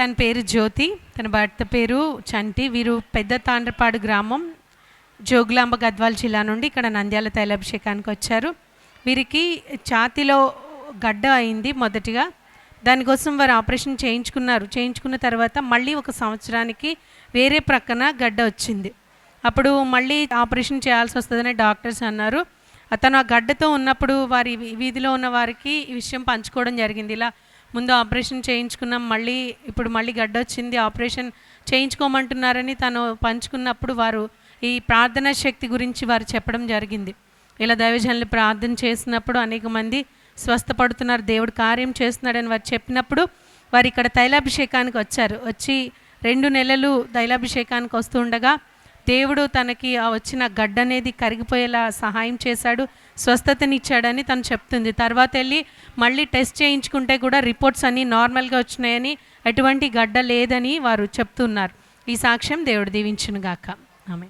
తన పేరు జ్యోతి తన భర్త పేరు చంటి. వీరు పెద్ద తాండ్రపాడు గ్రామం జోగులాంబ గద్వాల జిల్లా నుండి ఇక్కడ నంద్యాల తైలాభిషేకానికి వచ్చారు. వీరికి ఛాతిలో గడ్డ అయింది మొదటిగా. దానికోసం వారు ఆపరేషన్ చేయించుకున్నారు. చేయించుకున్న తర్వాత మళ్ళీ ఒక సంవత్సరానికి వేరే ప్రక్కన గడ్డ వచ్చింది. అప్పుడు మళ్ళీ ఆపరేషన్ చేయాల్సి వస్తుందని డాక్టర్స్ అన్నారు. అతను ఆ గడ్డతో ఉన్నప్పుడు వారి వీధిలో ఉన్న వారికి ఈ విషయం పంచుకోవడం జరిగింది. ఇలా ముందు ఆపరేషన్ చేయించుకున్నాం మళ్ళీ ఇప్పుడు మళ్ళీ గడ్డ వచ్చింది ఆపరేషన్ చేయించుకోమంటున్నారని తను పంచుకున్నప్పుడు వారు ఈ ప్రార్థనా శక్తి గురించి వారు చెప్పడం జరిగింది. ఇలా దైవజనులు ప్రార్థన చేసినప్పుడు అనేక మంది స్వస్థపడుతున్నారు దేవుడు కార్యం చేస్తున్నాడని వారు చెప్పినప్పుడు వారు ఇక్కడ తైలాభిషేకానికి వచ్చారు. వచ్చి రెండు నెలలు తైలాభిషేకానికి వస్తుండగా దేవుడు తనకి ఆ వచ్చిన గడ్డ అనేది కరిగిపోయేలా సహాయం చేశాడు స్వస్థతనిచ్చాడని తను చెప్తుంది. తర్వాత వెళ్ళి మళ్ళీ టెస్ట్ చేయించుకుంటే కూడా రిపోర్ట్స్ అన్నీ నార్మల్గా వచ్చినాయని ఎటువంటి గడ్డ లేదని వారు చెప్తున్నారు. ఈ సాక్ష్యం దేవుడు దీవించునుగాక. ఆమె